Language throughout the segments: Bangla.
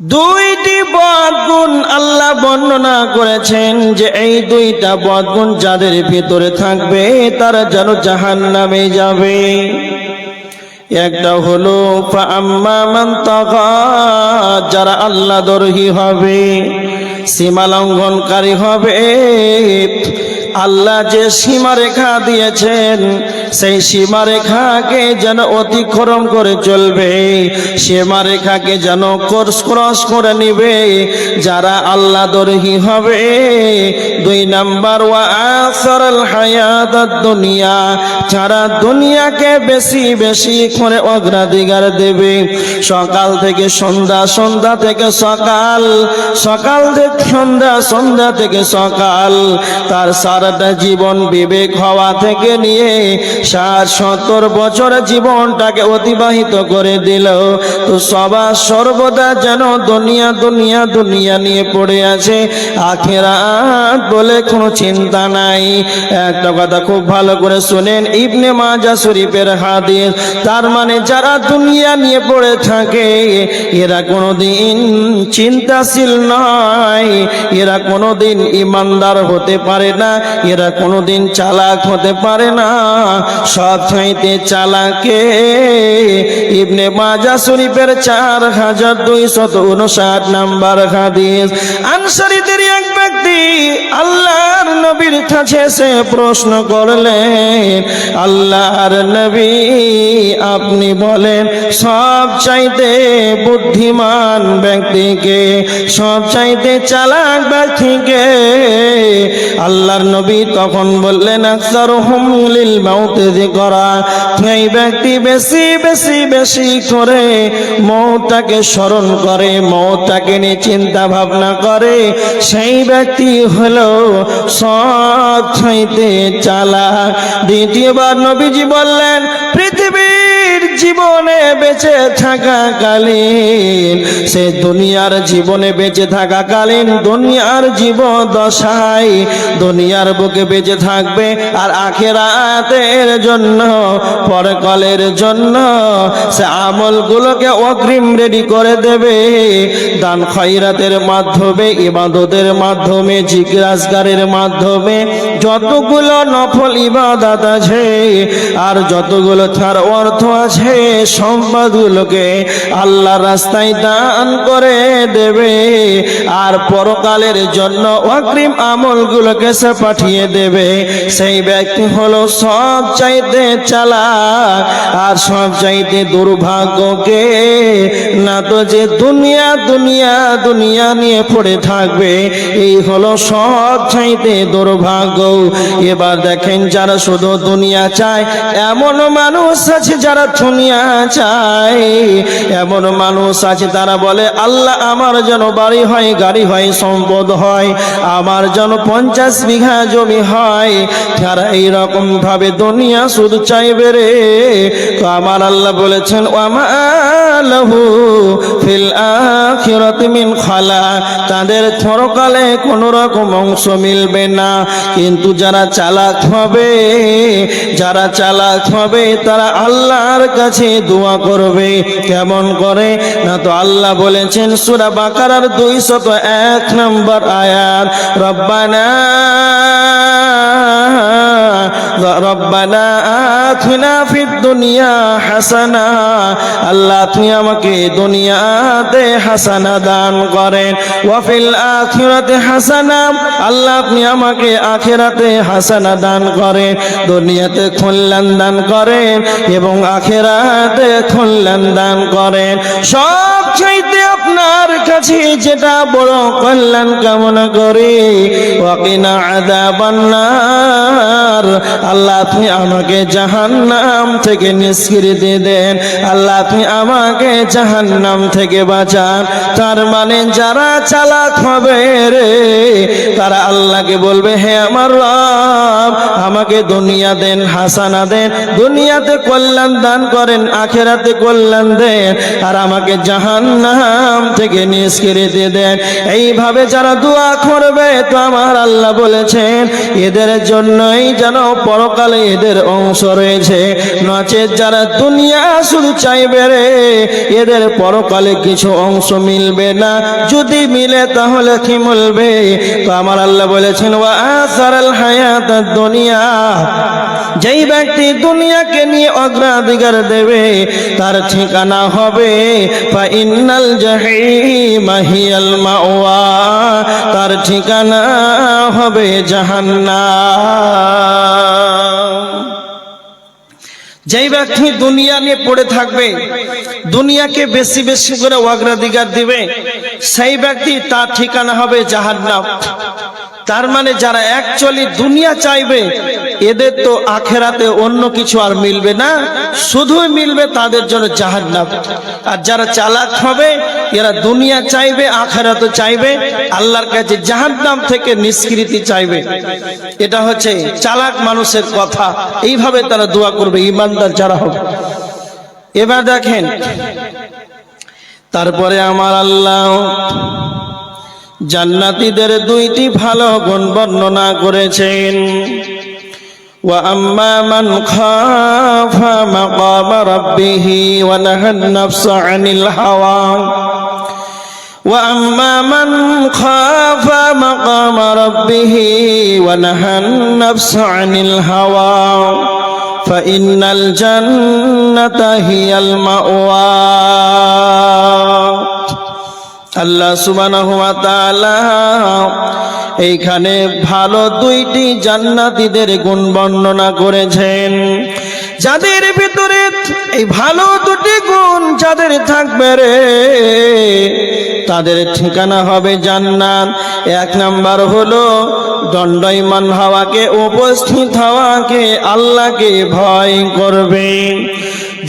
দুইটি বদগুণ আল্লাহ বর্ণনা করেছেন যে এই দুইটা বদগুণ যাদের ভিতরে থাকবে, তারা যেন জাহান নামে যাবে। একটা হলো যারা আল্লাহ দরহি হবে, সীমা লঙ্ঘনকারী হবে আল্লাহ যে সীমারেখা দিয়েছেন, সেই সীমারেখাকে যেন অতিক্রম করে চলবে। সীমারেখাকে যেন কোর্স ক্রস করে নিবে। যারা আল্লাহ দরহি হবে, দুই নাম্বার, ওয়া আসরাল হায়াত দুনিয়া যারা দুনিয়াকে বেশি বেশি করে অগ্রাধিকার দেবে, সকাল থেকে সন্ধ্যা সন্ধ্যা থেকে সকাল সকাল থেকে সন্ধ্যা সন্ধ্যা থেকে সকাল, তার সারাটা জীবন বিবেক হওয়া থেকে নিয়ে ষাট, সত্তর বছর জীবনটাকে অতিবাহিত করে দিল। তো সবার সর্বদা যেন দুনিয়া দুনিয়া দুনিয়া নিয়ে পড়ে আছে। আখেরাত বলে কোনো চিন্তা নাই। একটা কথা খুব ভালো করে শুনেন, ইবনে মাজা শরীফের হাদিস। তার মানে যারা দুনিয়া নিয়ে পড়ে থাকে, এরা কোনোদিন চিন্তাশীল নয়। এরা কোনোদিন ইমানদার হতে পারে না। এরা কোনোদিন চালাক হতে পারে না। সব চাইতে চালাকে ইবনে মাজা শরীফের চার হাজার দুইশত উনষাট নাম্বার হাদিস। আনসারিদের এক ব্যক্তি আল্লাহর নবীর কাছে সে প্রশ্ন করলেন, আল্লাহর নবী আপনি বলেন, সব চাইতে বুদ্ধিমান ব্যক্তিকে, সব চাইতে চালাক ব্যক্তিকে, আল্লাহর নবী তখন বললেন আকসার হুমলিল মাউতে করা এই ব্যক্তি বেশি বেশি বেশি করে মৌটাকে স্মরণ করে মৌটাকে নিয়ে চিন্তা ভাবনা করে, সেই ব্যক্তি হলো। সৎ হইতে চালা। দ্বিতীয়বার নবীজি বললেন জীবনে বেঁচে থাকাকালীন, সে দুনিয়ার জীবনে বেঁচে থাকাকালীন দুনিয়ার জীবন দশায় দুনিয়ার বুকে বেঁচে থাকবে আর আখেরাতের জন্য, পরকালের জন্য সে আমলগুলোকে অগ্রিম রেডি করে দেবে। দান খয়রাতের মাধ্যমে, ইবাদতের মাধ্যমে জিজ্ঞাসগারের মাধ্যমে যতগুলো নফল ইবাদত আছে আর যতগুলো তার অর্থ আছে সম্পদগুলোকে আল্লাহ রাস্তায় দান করে দেবে। আর পরকালের জন্য অগ্রিম আমলগুলোকে সে পাঠিয়ে দেবে। সেই ব্যক্তি হলো সব চাইতে চালাক, আর সব চাইতে দুর্ভাগ্যকে। না তো যে দুনিয়া দুনিয়া দুনিয়া নিয়ে পড়ে থাকবে, এই হলো সব চাইতে দুর্ভাগ্য। এবার দেখেন যারা শুধু দুনিয়া চায়, এমন মানুষ আছে যারা দুনিয়া চায় এমন মানুষ আছে, তারা বলে, আল্লাহ আমার যেন বাড়ি হয়, গাড়ি হয়, সম্পদ হয়, আমার যেন পঞ্চাশ বিঘা জমি হয় তারা এইরকম ভাবে দুনিয়া শুধু চাইবে রে। তো আমার আল্লাহ বলেছেন, ওয়ামালাহু ফিল আখিরাতি মিন খালা। তাদের থরকালে কোনো রকম অংশ মিলবে না। কিন্তু যারা চালাক হবে, যারা চালাক হবে, তারা আল্লাহর কাছে দোয়া করবে। কেমন করে? না তো আল্লাহ বলেছেন, সুরা বাকারার দুইশত এক নম্বর আয়াত, রব্বানা রব্বানা আথিনা ফিদ দুনিয়া হাসানা। আল্লাহ তুমি আমাকে দুনিয়াতে হাসানা দান করেন। ওয়াফিল আখিরাতে হাসানা। আল্লাহ আমাকে আখিরাতে হাসানা দান করেন, দুনিয়াতে কল্যাণ দান করেন এবং আখিরাতে কল্যাণ দান করেন। সব চাইতে আপনার কাছে যেটা বড় কল্যাণ কামনা করি ওয়াকিনা আদাবান্নার আল্লাহ আপনি আমাকে জাহান্নাম থেকে নিষ্কৃতি দেন আল্লাহ আপনি আমাকে জাহান্নাম থেকে বাঁচান। তার মানে যারা চালাক হবে রে, তারা আল্লাহকে বলবে, হে আমার রব, আমাকে দুনিয়া দেন, হাসানা দেন, দুনিয়াতে কল্যাণ দান করেন, আখেরাতে কল্যাণ দেন, আর আমাকে জাহান্নাম থেকে নিষ্কৃতি দেন। এইভাবে যারা দোয়া করবে, তো আমার আল্লাহ বলেছেন, এদের জন্যই যেন পরকাল পরকালে এদের অংশ রয়েছে। নচেত যারা দুনিয়া শুধু চাইবে রে, এদের পরকালে কিছু অংশ মিলবে না। যদি মিলে তাহলে কি মিলবে তো আমার আল্লাহ বলেছেন, ওয়া আসারাল হায়াত দুনিয়া। যেই ব্যক্তি দুনিয়াকে নিয়ে অগ্রাধিকার দেবে, তার ঠিকানা হবে, ফা ইন্নাল জাহিমা হিয়াল মাওয়া। তার ঠিকানা হবে জাহান্নাম। যেই ব্যক্তি দুনিয়া নিয়ে পড়ে থাকবে, দুনিয়াকে বেশি বেশি করে অগ্রাধিকার দিবে, সেই ব্যক্তি তার ঠিকানা হবে জাহান্নাম। তার মানে যারা অ্যাকচুয়ালি দুনিয়া চাইবে, এদের তো আখেরাতে অন্য কিছু আর মিলবে না, শুধুই মিলবে তাদের জন্য জাহান্নাম। আর যারা চালাক হবে, এরা দুনিয়া চাইবে, আখেরাতে চাইবে, আল্লাহর কাছে জাহান্নাম থেকে নিষ্কৃতি চাইবে। এটা হচ্ছে চালাক মানুষের কথা। এইভাবে তারা দোয়া করবে, ইমানদার যারা হবে। এবার দেখেন, তারপরে আমার আল্লাহ জান্নাতীদের দুইটি ভালো গুণ বর্ণনা করেছেন وأما من خاف مقام ربه ونهى النفس عن الهوى وأما من خاف مقام ربه ونهى النفس عن الهوى فإن الجنة هي المأوى আল্লাহ সুবহানাহু এইখানে ভালো দুইটি জান্নাতীদের গুণ বর্ণনা করেছেন। যাদের ভিতরে এই ভালো দুটি গুণ যাদের থাকবে রে, তাদের ঠিকানা হবে জান্নাত। এক নাম্বার হলো দণ্ডায়মান হওয়াকে, উপস্থিত হওয়াকে আল্লাহকে ভয় করবে।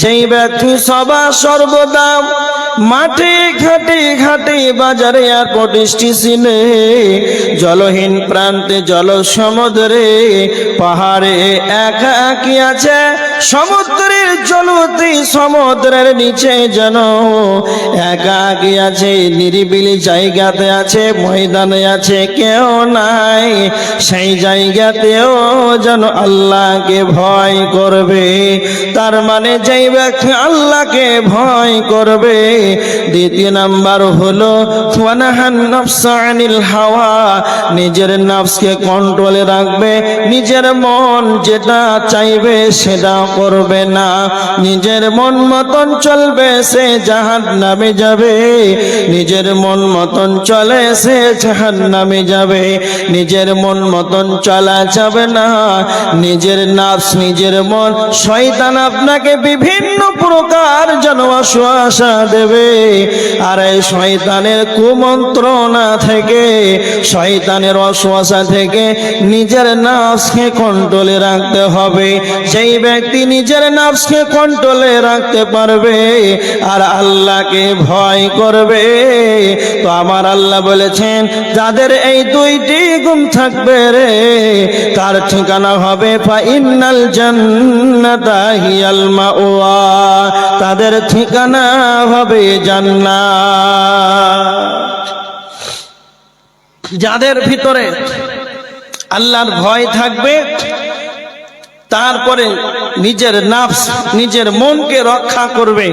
যেই ব্যক্তি সবা সর্বদা মাঠে ঘাটে ঘাটে বাজারে এয়ারপোর্ট স্টেশনে জলহীন প্রান্তে জল সমুদ্রে পাহাড়ে একা কি আছে। সমুদ্রের জলতে সমুদ্রের নিচে যেন একা আছে, নিরিবিলি জায়গাতে আছে, ময়দানে আছে, কেউ নাই। সেই জায়গাতেও যেন আল্লাহকে ভয় করবে। তার মানে যেই ব্যক্তি আল্লাহকে ভয় করবে, দ্বিতীয় নাম্বার হলো হাওয়া, নিজের নফসকে কন্ট্রোলে রাখবে, নিজের মন যেটা চাইবে সেটা করবে না। নিজের মন মতন চলবে, সে জাহান নামে যাবে। নিজের মন মতন চলে, সে জাহান নামে যাবে। নিজের মন মতন চলা যাবে না। নিজের নাফস, নিজের মন, শয়তান আপনাকে বিভিন্ন প্রকার যেন আশ্বাসা দেবে। আর এই শয়তানের কুমন্ত্রণা থেকে, শয়তানের অশ্বাসা থেকে নিজের নাফসকে কন্ট্রোলে রাখতে হবে। সেই ব্যক্তি নিজের নাফসকে কন্ট্রোলে রাখতে পারবে আর আল্লাহকে ভয় করবে, তো আমার আল্লাহ বলেছেন, যাদের এই দুইটি গুণ থাকবে রে, তার ঠিকানা হবে ফা ইন্নাল জান্নাতা হিয়াল মাওয়া। তাদের ঠিকানা হবে জান্নাত। যাদের ভিতরে আল্লাহর ভয় থাকবে তারপরে নিজের নাফস, নিজের মনকে রক্ষা করবে,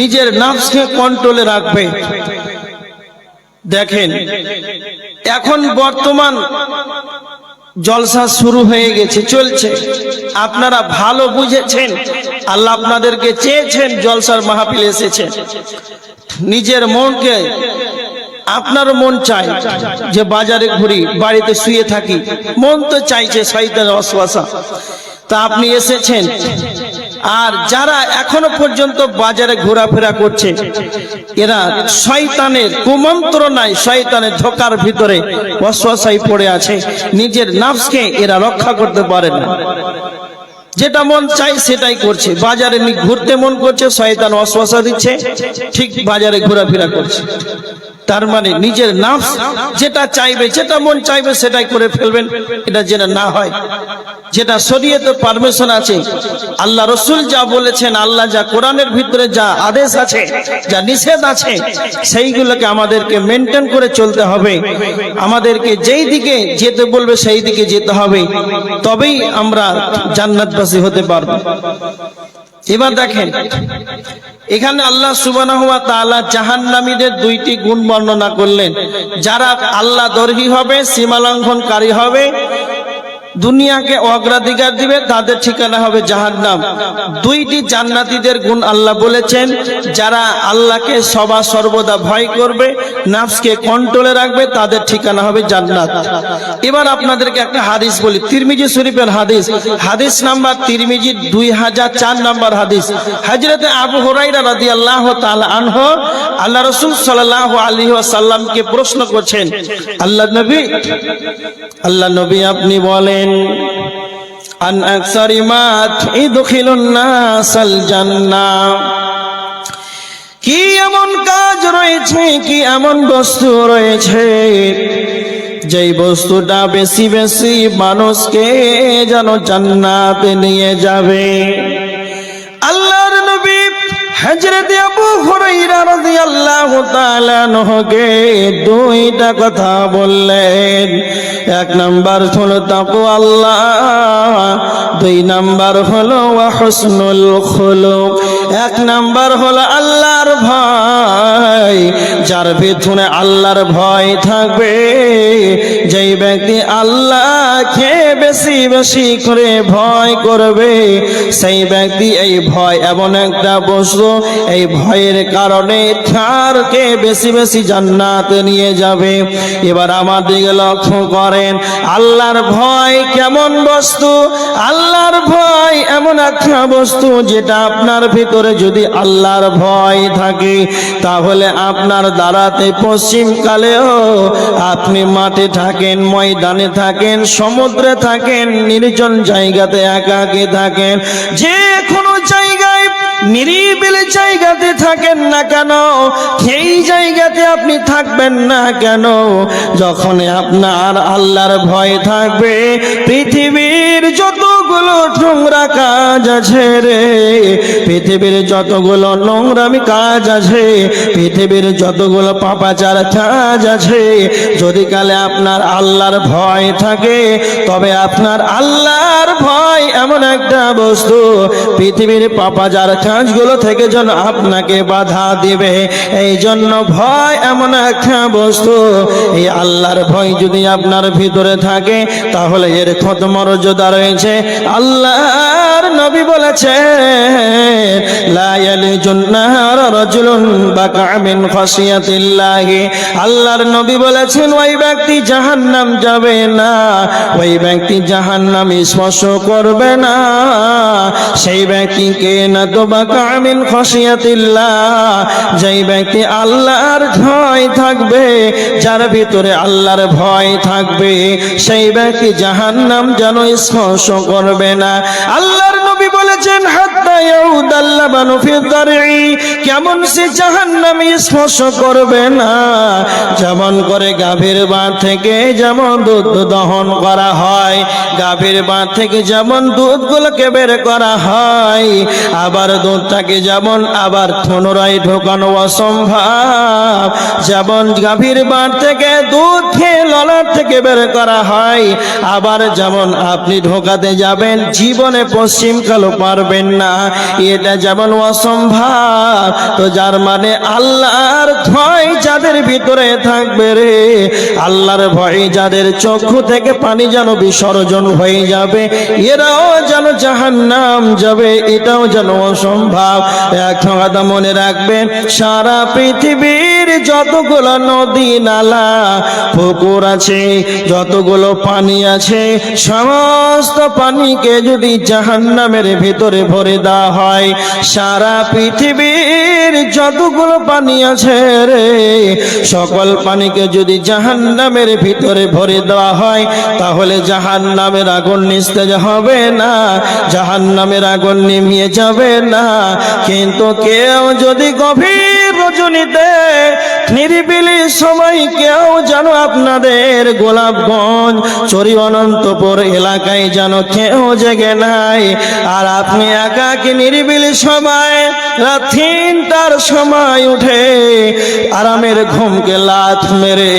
নিজের নাফসকে কন্ট্রোলে রাখবে। দেখেন, এখন বর্তমান জলসা শুরু হয়ে গেছে, চলছে। আপনারা ভালো বুঝেছেন, আল্লাহ আপনাদেরকে চেয়েছেন জলসার মাহফিল এসেছে। নিজের মনকে, আপনার মন চায় যে বাজারে ঘুরি, বাড়িতে শুয়ে থাকি, মন তো চাইছে শয়তানের অশ্বাসা। তা আপনি এসেছেন। আর যারা এখনও পর্যন্ত বাজারে ঘোরাফেরা করছে, এরা শয়তানের কুমন্ত্রণায় শয়তানের ধোকার ভিতরে অশ্বাসাই পড়ে আছে। নিজের নাফসকে এরা রক্ষা করতে পারে না। যেটা মন চাই সেটাই করছে। বাজারে ঘুরতে মন করছে, শয়তান অশ্বাসা দিচ্ছে, ঠিক বাজারে ঘোরাফেরা করছে। তার মানে নিজের নাফস যেটা চাইবে, যেটা মন চাইবে সেটাই করে ফেলবেন। এটা যেন না হয়। যেটা শরীয়তে পারমিশন আছে, আল্লাহ রসুল যা বলেছেন, আল্লাহ যা কোরআনের ভিতরে যা আদেশ আছে, যা নিষেধ আছে, সেইগুলোকে আমাদেরকে মেনটেন করে চলতে হবে। আমাদেরকে যেই দিকে যেতে বলবে, সেই দিকে যেতে হবে। তবেই আমরা জান্নাতবাসী হতে পারব। এবার দেখেন, এখানে আল্লাহ সুবহানাহু তালা জাহান্নামীদের দুইটি গুণ বর্ণনা করলেন। যারা আল্লাহ দর্হী হবে সীমালঙ্ঘনকারী হবে দুনিয়াকে অগ্রাধিকার দিবে, তাদের ঠিকানা হবে জাহান্নাম। দুইটি জান্নাতীদের গুণ আল্লাহ বলেছেন, যারা আল্লাহকে সবা সর্বদা ভয় করবে, নাফসকে কন্ট্রোলে রাখবে, তাদের ঠিকানা হবে জান্নাত। এবার আপনাদেরকে একটা হাদিস বলি, তিরমিজি শরীফের হাদিস। হাদিস নাম্বার তিরমিজি দুই হাজার চার নাম্বার হাদিস। হাজরতে আবু হরাইরা রাদি আল্লাহ আনহ, আল্লাহ রসুল সাল্লাহ আলী সাল্লামকে প্রশ্ন করছেন, আল্লাহ নবী আল্লাহ নবী আপনি বলেন জান্নাহ কি এমন কাজ রয়েছে, কি এমন বস্তু রয়েছে, যেই বস্তুটা বেশি বেশি মানুষকে যেন জান্নাতে নিয়ে যাবে? আল্লাহর নবী দুইটা কথা বললেন। এক নাম্বার হলো তাকওয়া আল্লাহ দুই নাম্বার হলো হুসনুল খুলুক, এক নাম্বার হলো আল্লাহর ভয়। যার ভিতরে আল্লাহর ভয় থাকবে, যেই ব্যক্তি আল্লাহকে বেশি বেশি করে ভয় করবে, সেই ব্যক্তি এই ভয় এমন একটা বস্তু, এই ভয়ের কারণে তারকে বেশি বেশি জান্নাত নিয়ে যাবে। এবার আমার দিকে লক্ষ্য করেন আল্লাহর ভয় কেমন বস্তু? আল্লাহর ভয় এমন একটা বস্তু যেটা আপনার ভিতরে যদি আল্লাহর ভয় থাকে, তাহলে আপনার দাঁড়াতে পশ্চিম কালেও আপনি মাঠে থাকেন, ময়দানে থাকেন, সমুদ্রে থাকেন, নির্জন জায়গাতে একাকে থাকেন, যে কোনো জায়গায় নিরিবিলি জায়গাতে থাকেন না কেন? সেই জায়গাতে আপনি থাকবেন না কেন? যখন আপনার আল্লাহর ভয় থাকবে, পৃথিবীর যতগুলো নোংরা কাজ আছে রে, পৃথিবীর যতগুলো নোংরামি কাজ আছে, পৃথিবীর যতগুলো পাপাচার কাজ আছে, যদি কালে আপনার আল্লাহর ভয় থাকে, তবে আপনার আল্লাহর ভয় এমন একটা বস্তু, পৃথিবীর পাপাচার কাজগুলো থেকে যেন আপনাকে বাধা দিবে। এই জন্য ভয় এমন একটা বস্তু, এই আল্লাহর ভয় যদি আপনার ভিতরে থাকে, তাহলে এর কত মর্যাদা রয়েছে। আল্লাহর নবী বলেছে আল্লাহর নবী বলেছেন, ওই ব্যক্তি জাহান্নাম যাবে না, ওই ব্যক্তি জাহান্নাম স্পর্শ করবে না। সেই ব্যক্তিকে না তো বাকা খাশিয়াতিল্লাহ। যেই ব্যক্তি আল্লাহর ভয় থাকবে, যার ভিতরে আল্লাহর ভয় থাকবে, সেই ব্যক্তি জাহান্নাম যেন স্পর্শ করবে না। আল্লাহর নবী বলেছেন দারই কেমন সে জাহান্নামে স্পর্শ করবে না। যেমন করে গাভীর বাঁ থেকে যেমন দুধ দহন করা হয়, গাভীর বাঁ থেকে যেমন দুধগুলোকে বের করা হয়, আবার দুধটাকে যেমন আবার পুনরায় ঢোকানো অসম্ভব। যেমন গাভীর বাঁ থেকে দুধ খেয়ে ললার থেকে বের করা হয়, আবার যেমন আপনি ঢোকাতে যাবেন, জীবনে পশ্চিম কালো পারবেন না। এটা যেমন অসম্ভব, তো যার মানে আল্লাহর ভয় যাদের ভিতরে থাকবে রে, আল্লাহর ভয় যাদের চক্ষু থেকে পানি যেন বিসর্জন হয়ে যাবে, এরাও যেন জাহান নাম যাবে, এটাও যেন অসম্ভব। এক কথা মনে রাখবেন, সারা পৃথিবীর যতগুলো নদী নালা, পুকুর আছে, যতগুলো পানি আছে, সমস্ত পানিকে যদি জাহান্নামের ভিতরে ভরে দেওয়া হয়, সারা পৃথিবীর যতগুলো পানি আছে রে, সকল পানিকে যদি জাহান্নামের ভিতরে ভরে দেওয়া হয়, তাহলে জাহান্নামের আগুন নিস্তেজ হবে না, জাহান্নামের আগুন নিমিয়ে যাবে না। কিন্তু কেউ যদি গভীর রজনীতে নিরিবিলি সময় কেউ যেন আপনাদের গোলাপগঞ্জ চরি অনন্তপুর এলাকায় যেন কেউ জেগে নাই। আর আপনি একাকি নিরিবিলি সময়, রাত তিনটার সময় উঠে আরামের ঘুমকে লাথ মেরে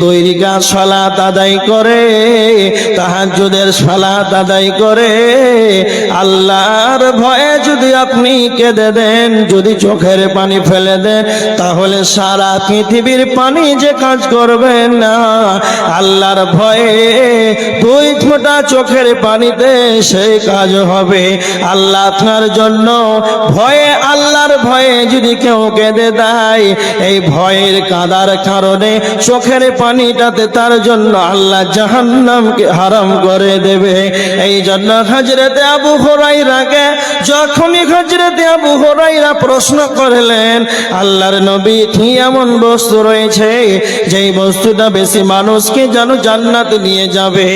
দুই রিকা আদায় করে, তাহাজ্জুদের সলাত আদায় করে, আল্লাহর ভয়ে যদি আপনি কেঁদে দেন, যদি চোখের পানি ফেলে দেন, তাহলে সারা পৃথিবীর পানি যে কাজ করবে না আল্লাহর ভয়ে চোখের পানিতে সেই কাজ হবে। আল্লাহ আপনার জন্য ভয়ে, আল্লাহর ভয়ে যদি কেউ কেঁদে দেয়, এই ভয়ের কাদার কারণে চোখের পানিটাতে তার জন্য আল্লাহ জাহান্নামকে হারাম করে দেবে। এই জন্য হজরতে আবু হরাইরাকে যখনই হজরতে আবু হরাইরা প্রশ্ন করলেন, আল্লাহর নবী কি এমন বস্তু রয়েছে? যেই বস্তুটা বেশি মানুষকে যেন জান্নাতে নিয়ে যাবে,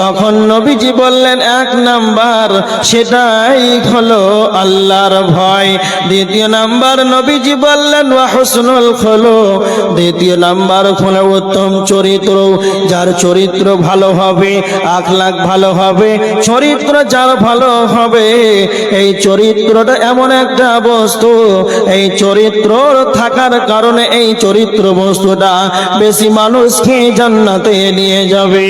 তখন নবীজি বললেন, এক নাম্বার, সেটাই হলো আল্লাহর ভয়। দ্বিতীয় নাম্বার, নবীজি বললেন ওয়াহসনুল খোলো দ্বিতীয় নাম্বার হলো উত্তম চরিত্র, যার চরিত্র ভালো হবে, আখলাখ ভালো হবে, চরিত্র যার ভালো হবে, এই চরিত্রটা এমন একটা বস্তু, এই চরিত্র থাকার কারণে এই চরিত্র বস্তুটা বেশি মানুষকে জান্নাতে নিয়ে যাবে।